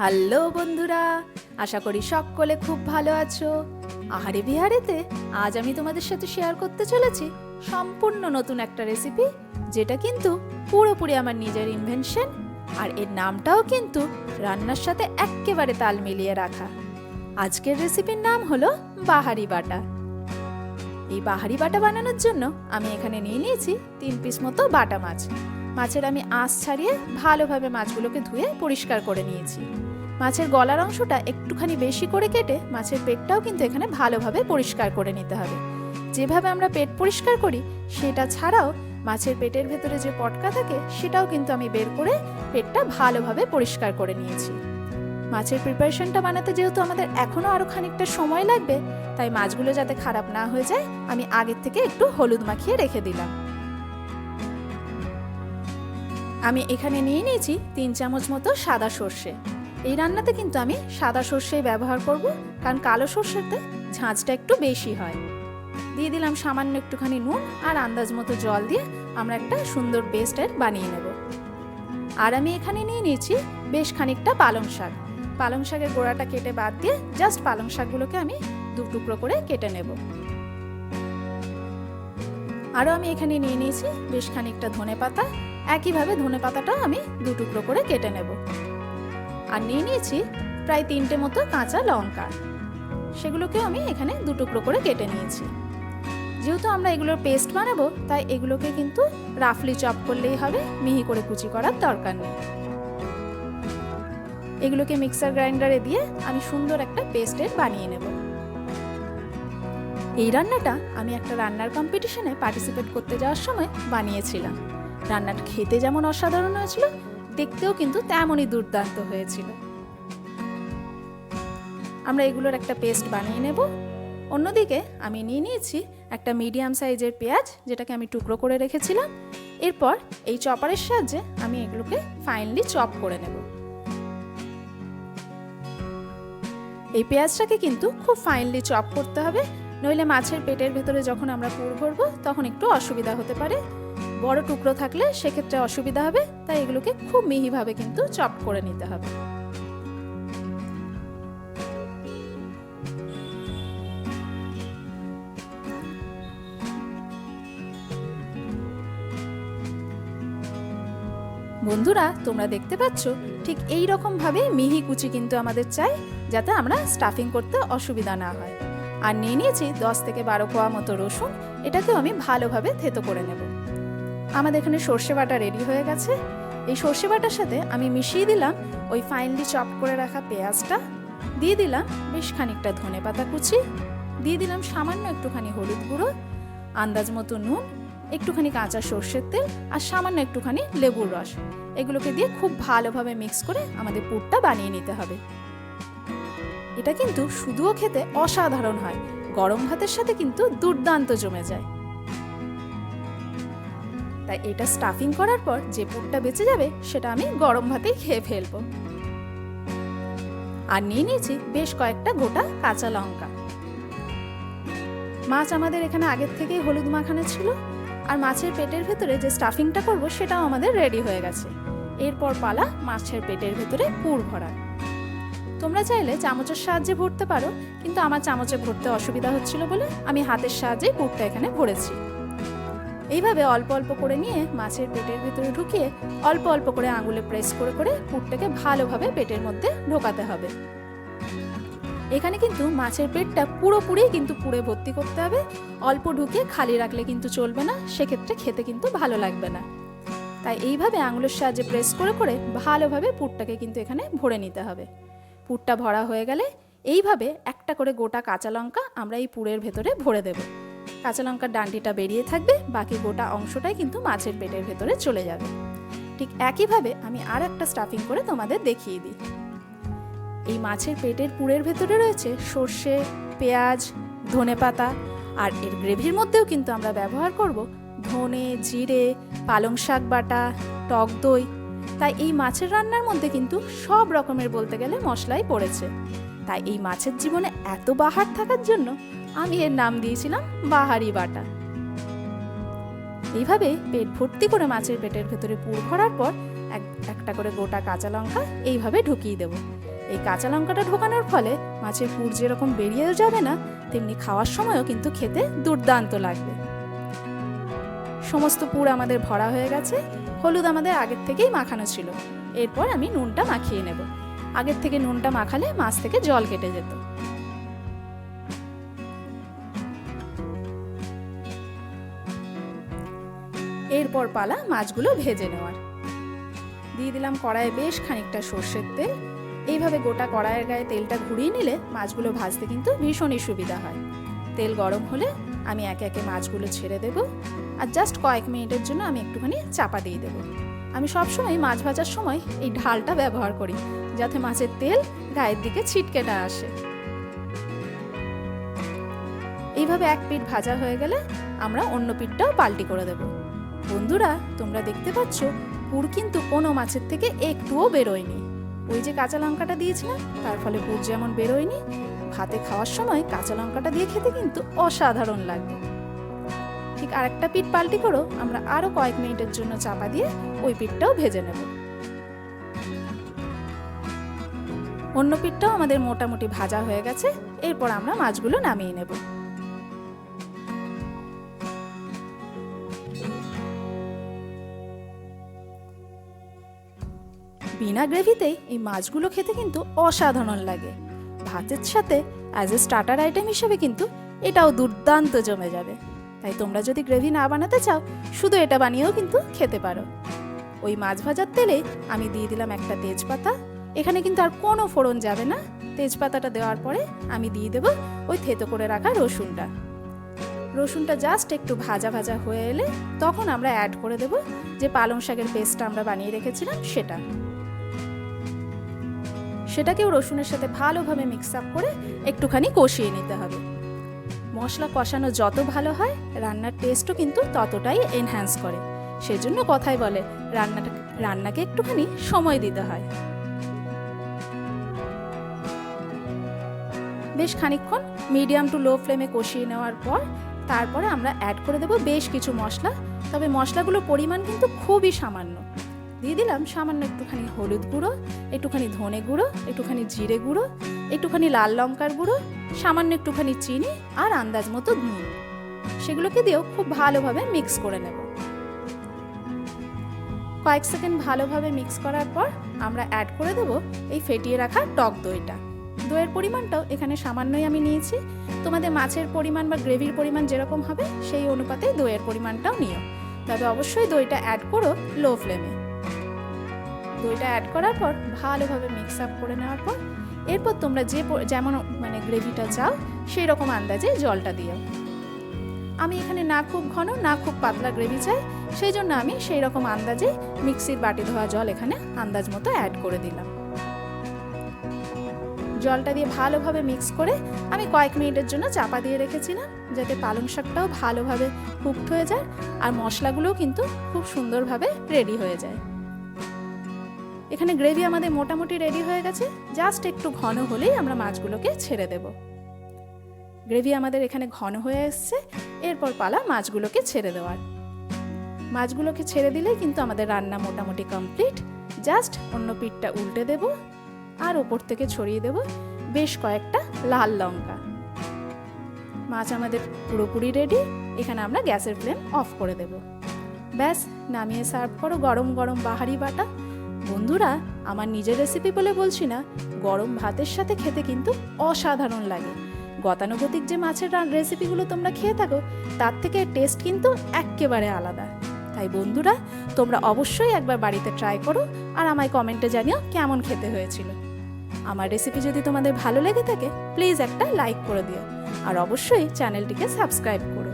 Hello বন্ধুরা, আশা করি সকলে খুব ভালো আছো। আহারে বিহারেতে, আজ আমি তোমাদের সাথে শেয়ার করতে চলেছি সম্পূর্ণ নতুন একটা রেসিপি যেটা কিন্তু পুরোপুরি আমার নিজের ইনভেনশন আর এর নামটাও কিন্তু রান্নার সাথে এক্কেবারে তাল মিলিয়ে রাখা। আজকের রেসিপির নাম হলো বাহারি বাটা। এই বাহারি বাটা বানানোর জন্য আমি এখানে নিয়ে নিয়েছি তিন পিস মতো বাটা মাছ। মাছের আমি আঁশ ছাড়িয়ে ভালোভাবে মাছগুলোকে ধুয়ে পরিষ্কার করে নিয়েছি। মাছের গলার অংশটা একটুখানি বেশি করে কেটে মাছের পেটটাও কিন্তু এখানে ভালোভাবে পরিষ্কার করে নিতে হবে। যেভাবে আমরা পেট পরিষ্কার করি, সেটা ছাড়াও মাছের পেটের ভেতরে যে পটকা থাকে, সেটাও কিন্তু আমি বের করে পেটটা ভালোভাবে পরিষ্কার করে নিয়েছি। মাছের প্রিপারেশনটা বানাতে যেহেতু আমাদের এখনও আরও খানিকটা সময় লাগবে, তাই মাছগুলো যাতে খারাপ না হয়ে যায়, আমি আগের থেকে একটু হলুদ মাখিয়ে রেখে দিলাম। আমি এখানে নিয়ে নিয়েছি তিন চামচ মতো সাদা সর্ষে। এই রান্নাতে কিন্তু আমি সাদা সর্ষেই ব্যবহার করব, কারণ কালো সর্ষেতে ঝাঁঝটা একটু বেশি হয়। দিয়ে দিলাম সামান্য একটুখানি নুন আর আন্দাজ মতো জল দিয়ে আমরা একটা সুন্দর পেস্টের বানিয়ে নেব। আর আমি এখানে নিয়ে নিয়েছি বেশ খানিকটা পালং শাক। পালং শাকের গোড়াটা কেটে বাদ দিয়ে জাস্ট পালং শাকগুলোকে আমি দু টুকরো করে কেটে নেব। আরও আমি এখানে নিয়ে নিয়েছি বেশ খানিকটা ধনে পাতা একইভাবে ধনে পাতাটাও আমি দু টুকরো করে কেটে নেব। আর নিয়ে নিয়েছি প্রায় তিনটে মতো কাঁচা লঙ্কা। সেগুলোকেও আমি এখানে দু টুকরো করে কেটে নিয়েছি। যেহেতু আমরা এগুলোর পেস্ট বানাবো, তাই এগুলোকে কিন্তু রাফলি চপ করলেই হবে, মিহি করে কুচি করার দরকার নেই। এগুলোকে মিক্সার গ্রাইন্ডারে দিয়ে আমি সুন্দর একটা পেস্টের বানিয়ে নেব। এই রান্নাটা আমি একটা রান্নার কম্পিটিশনে পার্টিসিপেট করতে যাওয়ার সময় বানিয়েছিলাম। রান্নাটা খেতে যেমন অসাধারণ হয়েছিল, দেখতেও কিন্তু তেমনই দুর্দান্ত হয়েছিল। আমরা এগুলোর একটা পেস্ট বানিয়ে নেব। অন্যদিকে আমি নিয়ে নিয়েছি একটা মিডিয়াম সাইজের পেঁয়াজ, যেটাকে আমি টুকরো করে রেখেছিলাম। এরপর এই চপারের সাহায্যে আমি এগুলোকে ফাইনলি চপ করে নেব। এই পেঁয়াজটাকে কিন্তু খুব ফাইনলি চপ করতে হবে, নইলে মাছের পেটের ভেতরে যখন আমরা পুর ভরবো, তখন একটু অসুবিধা হতে পারে। বড় টুকরো থাকলে সেক্ষেত্রে অসুবিধা হবে, তাই এগুলোকে খুব মিহিভাবে কিন্তু চপ করে নিতে হবে। বন্ধুরা, তোমরা দেখতে পাচ্ছ, ঠিক এই রকম ভাবে মিহি কুচি কিন্তু আমাদের চাই, যাতে আমরা স্টাফিং করতে অসুবিধা না হয়। আর নিয়ে নিয়েছি দশ থেকে বারো কোয়া মতো রসুন, এটাকেও আমি ভালোভাবে থেতো করে নেব। আমাদের এখানে সর্ষে বাটা রেডি হয়ে গেছে। এই সর্ষে বাটার সাথে আমি মিশিয়ে দিলাম ওই ফাইনলি চপ করে রাখা পেঁয়াজটা। দিয়ে দিলাম বেশ খানিকটা ধনে পাতা কুচি। দিয়ে দিলাম সামান্য একটুখানি হলুদ গুঁড়ো, আন্দাজ মতো নুন, একটুখানি কাঁচা সর্ষের তেল আর সামান্য একটুখানি লেবুর রস। এগুলোকে দিয়ে খুব ভালোভাবে মিক্স করে আমাদের পুরটা বানিয়ে নিতে হবে। এটা কিন্তু শুধুও খেতে অসাধারণ হয়। গরম ভাতের সাথে কিন্তু দুর্দান্ত জমে যায়। তাই এটা স্টাফিং করার পর যে পুরটা বেঁচে যাবে, সেটা আমি গরম ভাতেই খেয়ে ফেলব। আর নিয়ে নিয়েছি বেশ কয়েকটা গোটা কাঁচা লঙ্কা। মাছ আমাদের এখানে আগের থেকেই হলুদ মাখানো ছিল, আর মাছের পেটের ভেতরে যে স্টাফিংটা করব, সেটাও আমাদের রেডি হয়ে গেছে। এরপর পালা মাছের পেটের ভেতরে পুর ভরা। তোমরা চাইলে চামচের সাহায্যে ভরতে পারো, কিন্তু আমার চামচে ভরতে অসুবিধা হচ্ছিল বলে আমি হাতের সাহায্যেই পুরটা এখানে ভরেছি। এইভাবে অল্প অল্প করে নিয়ে মাছের পেটের ভিতরে ঢুকিয়ে অল্প অল্প করে আঙুলে প্রেস করে করে পুরটাকে ভালোভাবে পেটের মধ্যে ঢোকাতে হবে। এখানে কিন্তু মাছের পেটটা পুরোপুরি কিন্তু পুড়ে ভর্তি করতে হবে। অল্প ঢুকে খালি রাখলে কিন্তু চলবে না, সেক্ষেত্রে খেতে কিন্তু ভালো লাগবে না। তাই এইভাবে আঙুলের সাহায্যে প্রেস করে করে ভালোভাবে পুরটাকে কিন্তু এখানে ভরে নিতে হবে। পুরটা ভরা হয়ে গেলে এইভাবে একটা করে গোটা কাঁচা লঙ্কা আমরা এই পুরের ভেতরে ভরে দেব। কাঁচা লঙ্কার ডান্ডিটা বেরিয়ে থাকবে, বাকি গোটা অংশটাই কিন্তু মাছের পেটের ভেতরে চলে যাবে। ঠিক একইভাবে আমি আর একটা স্টাফিং করে তোমাদের দেখিয়ে দিই। এই মাছের পেটের পুরের ভেতরে রয়েছে সর্ষে, পেঁয়াজ, ধনে পাতা, আর এর গ্রেভির মধ্যেও কিন্তু আমরা ব্যবহার করব ধনে, জিরে, পালং শাক বাটা, টক দই। তাই এই মাছের রান্নার মধ্যে কিন্তু সব রকমের বলতে গেলে মশলাই পড়েছে। তাই এই মাছের জীবনে এত বাহার থাকার জন্য আমি এর নাম দিয়েছিলাম বাহারি বাটা। এইভাবে পেট ভর্তি করে মাছের পেটের ভেতরে পুর ভরার পর এক, একটা করে গোটা কাঁচা লঙ্কা এইভাবে ঢুকিয়ে দেবো। এই কাঁচা লঙ্কাটা ঢোকানোর ফলে মাছের পুর যেরকম বেরিয়েও যাবে না, তেমনি খাওয়ার সময়ও কিন্তু খেতে দুর্দান্ত লাগবে। সমস্ত পুর আমাদের ভরা হয়ে গেছে, হলুদ আমাদের আগের থেকেই মাখানো ছিল। এরপর আমি নুনটা মাখিয়ে নেব। আগের থেকে নুনটা মাখালে মাছ থেকে জল কেটে যেত। এরপর পালা মাছগুলো ভেজে নেওয়ার। দিয়ে দিলাম কড়াইয়ে বেশ খানিকটা সর্ষের তেল। এইভাবে গোটা কড়াইয়ের গায়ে তেলটা ঘুরিয়ে নিলে মাছগুলো ভাজতে কিন্তু ভীষণই সুবিধা হয়। তেল গরম হলে আমি একে একে মাছগুলো ছেড়ে দেব আর জাস্ট কয়েক মিনিটের জন্য আমি একটুখানি চাপা দিয়ে দেবো। আমি সবসময় মাছ ভাজার সময় এই ঢালটা ব্যবহার করি যাতে মাছের তেল গায়ের দিকে ছিটকে না আসে। এইভাবে এক পিঠ ভাজা হয়ে গেলে আমরা অন্য পিঠটাও পাল্টি করে দেব। বন্ধুরা, তোমরা দেখতে পাচ্ছ, পুর কিন্তু কোনো মাছের থেকে একটুও বেরোয়নি। ওই যে কাঁচা লঙ্কাটা দিয়েছিলাম, তার ফলে পুর যেমন বেরোয়নি, ভাতে খাওয়ার সময় কাঁচা লঙ্কাটা দিয়ে খেতে কিন্তু অসাধারণ লাগবে। ঠিক আরেকটা পিঠ পাল্টি করো, আমরা আরও কয়েক মিনিটের জন্য চাপা দিয়ে ওই পিঠটাও ভেজে নেব। অন্য পিঠটাও আমাদের মোটামুটি ভাজা হয়ে গেছে, এরপর আমরা মাছগুলো নামিয়ে নেব। বিনা গ্রেভিতেই এই মাছগুলো খেতে কিন্তু অসাধারণ লাগে। ভাতের সাথে অ্যাজ এ স্টার্টার আইটেম হিসেবে কিন্তু এটাও দুর্দান্ত জমে যাবে। তাই তোমরা যদি গ্রেভি না বানাতে চাও, শুধু এটা বানিয়েও কিন্তু খেতে পারো। ওই মাছ ভাজার তেলে আমি দিয়ে দিলাম একটা তেজপাতা। এখানে কিন্তু আর কোনো ফোড়ন যাবে না। তেজপাতাটা দেওয়ার পরে আমি দিয়ে দেবো ওই থেতো করে রাখা রসুনটা। রসুনটা জাস্ট একটু ভাজা ভাজা হয়ে এলে তখন আমরা অ্যাড করে দেব যে পালং শাকের পেস্টটা আমরা বানিয়ে রেখেছিলাম সেটা। সেটাকেও রসুনের সাথে ভালোভাবে মিক্স আপ করে একটুখানি কষিয়ে নিতে হবে। মশলা কষানো যত ভালো হয়, রান্নার টেস্টও কিন্তু ততটাই এনহ্যান্স করে। সেজন্য কথাই বলে, রান্নাটা, রান্নাকে একটুখানি সময় দিতে হয়। বেশ খানিকক্ষণ মিডিয়াম টু লো ফ্লেমে কষিয়ে নেওয়ার পর, তারপরে আমরা অ্যাড করে দেব বেশ কিছু মশলা। তবে মশলাগুলোর পরিমাণ কিন্তু খুবই সামান্য। দিয়ে দিলাম সামান্য একটুখানি হলুদ গুঁড়ো, একটুখানি ধনে গুঁড়ো, একটুখানি জিরে গুঁড়ো, একটুখানি লাল লঙ্কার গুঁড়ো, সামান্য একটুখানি চিনি আর আন্দাজ মতো নুন। সেগুলোকে দিয়েও খুব ভালোভাবে মিক্স করে নেব। কয়েক সেকেন্ড ভালোভাবে মিক্স করার পর আমরা অ্যাড করে দেব এই ফেটিয়ে রাখা টক দইটা। দইয়ের পরিমাণটাও এখানে সামান্যই আমি নিয়েছি। তোমাদের মাছের পরিমাণ বা গ্রেভির পরিমাণ যেরকম হবে, সেই অনুপাতে দইয়ের পরিমাণটাও নিও। তবে অবশ্যই দইটা অ্যাড করো লো ফ্লেমে দইটা অ্যাড করার পর ভালোভাবে মিক্স আপ করে নেওয়ার পর এরপর তোমরা যে যেমন মানে গ্রেভিটা চাও সেই রকম আন্দাজে জলটা দিও। আমি এখানে না খুব ঘন, না খুব পাতলা গ্রেভি চাই সেই জন্য আমি সেই রকম আন্দাজে মিক্সির বাটি ধোয়া জল এখানে আন্দাজ মতো অ্যাড করে দিলাম। জলটা দিয়ে ভালোভাবে মিক্স করে আমি কয়েক মিনিটের জন্য চাপা দিয়ে রেখেছিলাম, যাতে পালং শাকটাও ভালোভাবে কুকড হয়ে যায় আর মশলাগুলোও কিন্তু খুব সুন্দরভাবে রেডি হয়ে যায়। এখানে গ্রেভি আমাদের মোটামুটি রেডি হয়ে গেছে। জাস্ট একটু ঘন হলেই আমরা মাছগুলোকে ছেড়ে দেব। গ্রেভি আমাদের এখানে ঘন হয়ে এসছে। এরপর পালা মাছগুলোকে ছেড়ে দেওয়ার। মাছগুলোকে ছেড়ে দিলেই কিন্তু আমাদের রান্না মোটামুটি কমপ্লিট জাস্ট অন্য পিঠটা উল্টে দেব আর ওপর থেকে ছড়িয়ে দেব বেশ কয়েকটা লাল লঙ্কা। মাছ আমাদের পুরোপুরি রেডি এখানে আমরা গ্যাসের ফ্লেম অফ করে দেব। ব্যাস, নামিয়ে সার্ভ করো গরম গরম বাহারি বাটা। বন্ধুরা, আমার নিজের রেসিপি বলে বলছি না, গরম ভাতের সাথে খেতে কিন্তু অসাধারণ লাগে। গতানুগতিক যে মাছের রেসিপিগুলো তোমরা খেয়ে থাকো, তার থেকে টেস্ট কিন্তু একেবারে আলাদা। তাই বন্ধুরা, তোমরা অবশ্যই একবার বাড়িতে ট্রাই করো আর আমায় কমেন্টে জানিও কেমন খেতে হয়েছিল। আমার রেসিপি যদি তোমাদের ভালো লেগে থাকে প্লিজ একটা লাইক করে দিও। আর অবশ্যই চ্যানেলটিকে সাবস্ক্রাইব করো।